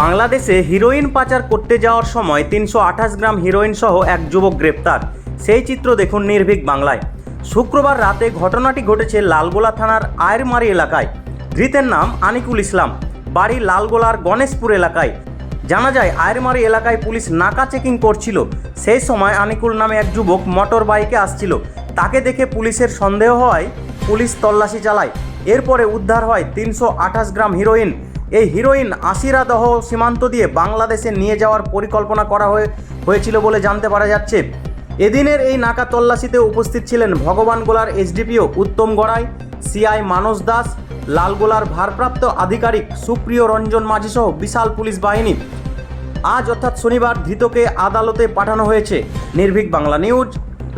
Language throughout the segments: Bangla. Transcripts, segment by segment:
বাংলাদেশে হিরোইন পাচার করতে যাওয়ার সময় তিনশো আঠাশ গ্রাম হিরোইন সহ এক যুবক গ্রেপ্তার। সেই চিত্র দেখুন নির্ভীক বাংলায়। শুক্রবার রাতে ঘটনাটি ঘটেছে লালগোলা থানার আয়েরমারি এলাকায়। ধৃতের নাম আনিকুল ইসলাম। বাড়ি লালগোলার গণেশপুর এলাকায়। জানা যায় আয়েরমারি এলাকায় পুলিশ নাকা চেকিং করছিল। সেই সময় আনিকুল নামে এক যুবক মোটর বাইকে আসছিল। তাকে দেখে পুলিশের সন্দেহ হওয়ায় পুলিশ তল্লাশি চালায়। এরপরে উদ্ধার হয় তিনশো আঠাশ গ্রাম হিরোইন। এই হিরোইন আশিরাদহ সীমান্ত দিয়ে বাংলাদেশে নিয়ে যাওয়ার পরিকল্পনা করা হয়ে, হয়েছিল বলে জানতে পারা যাচ্ছে। এদিনের এই নাকা তল্লাশিতে উপস্থিত ছিলেন ভগবানগোলার এসডিপিও উত্তম গড়াই, সিআই মানস দাস লালগোলার ভারপ্রাপ্ত আধিকারিক সুপ্রিয় রঞ্জন মাঝি সহ বিশাল পুলিশ বাহিনী। আজ অর্থাৎ শনিবার ধৃতকে আদালতে পাঠানো হয়েছে। নির্ভীক বাংলা নিউজ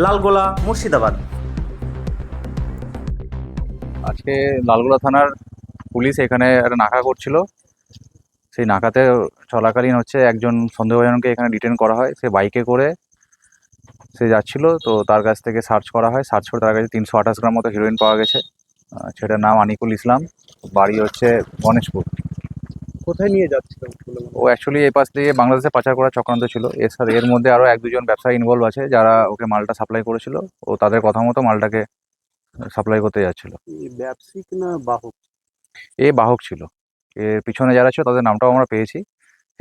লালগোলা মুর্শিদাবাদ। আজকে লালগোলা থানার পুলিশ এখানে একটা নাকা করছিল। সেই নাকাতে চলাকালীন হচ্ছে একজন সন্দেহজনকে এখানে ডিটেন করা হয়। সে বাইকে করে সে যাচ্ছিল তো তার কাছ থেকে সার্চ করা হয়। সার্চ করে তার কাছে তিনশো আঠাশ গ্রাম মতো হিরোইন পাওয়া গেছে। সেটার নাম আনিকুল ইসলাম। বাড়ি হচ্ছে গণেশপুর। কোথায় নিয়ে যাচ্ছিল? ও অ্যাকচুয়ালি এই পাশ দিয়ে বাংলাদেশে পাচার করার চক্রান্ত ছিল। এর সাথে এর মধ্যে আরও এক দুজন ব্যবসায়ী ইনভলভ আছে যারা ওকে মালটা সাপ্লাই করেছিল। ও তাদের কথা মতো মালটাকে সাপ্লাই করতে যাচ্ছিল? ব্যবসায়িক না বাহক? এ বাহক ছিল। এর পিছনে যারা ছিল তাদের নামটাও আমরা পেয়েছি।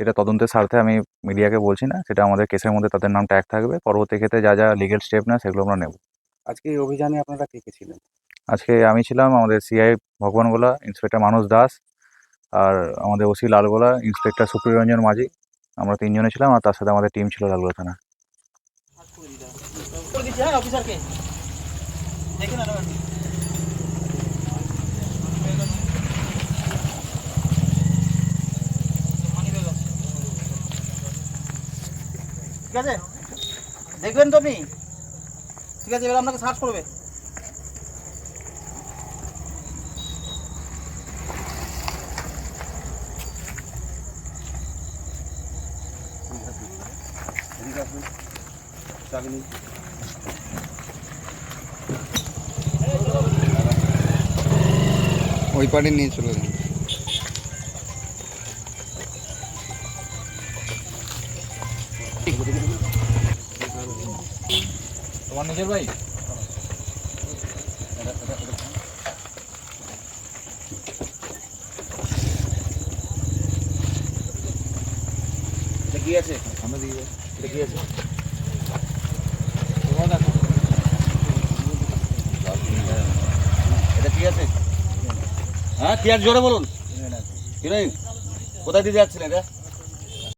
সেটা তদন্তের স্বার্থে আমি মিডিয়াকে বলছি না সেটা আমাদের কেসের মধ্যে তাদের নাম ট্যাগ থাকবে। পরবর্তী ক্ষেত্রে যা যা লিগেল স্টেপ না সেগুলো আমরা নেব। আজকে এই অভিযানে আপনারা কে কে ছিলেন? আজকে আমি ছিলাম আমাদের সিআই ভগবানগোলা ইন্সপেক্টর মানুষ দাস আর আমাদের ওসি লালগোলা ইন্সপেক্টর সুপ্রিয় রঞ্জন মাঝি। আমরা তিনজনে ছিলাম আর তার সাথে আমাদের টিম ছিল লালগোলা থানা। আছে? দেখবেন তো আপনি? ঠিক আছে, এবার আপনাকে সার্চ করবে। ওই পারে নিয়ে চলে যান। তোমার নিজের ভাই? আমরা দিয়ে এটা এটা আছে? হ্যাঁ কি আছে? জোরে বলুন। কোথায় দিতে যাচ্ছেন এটা?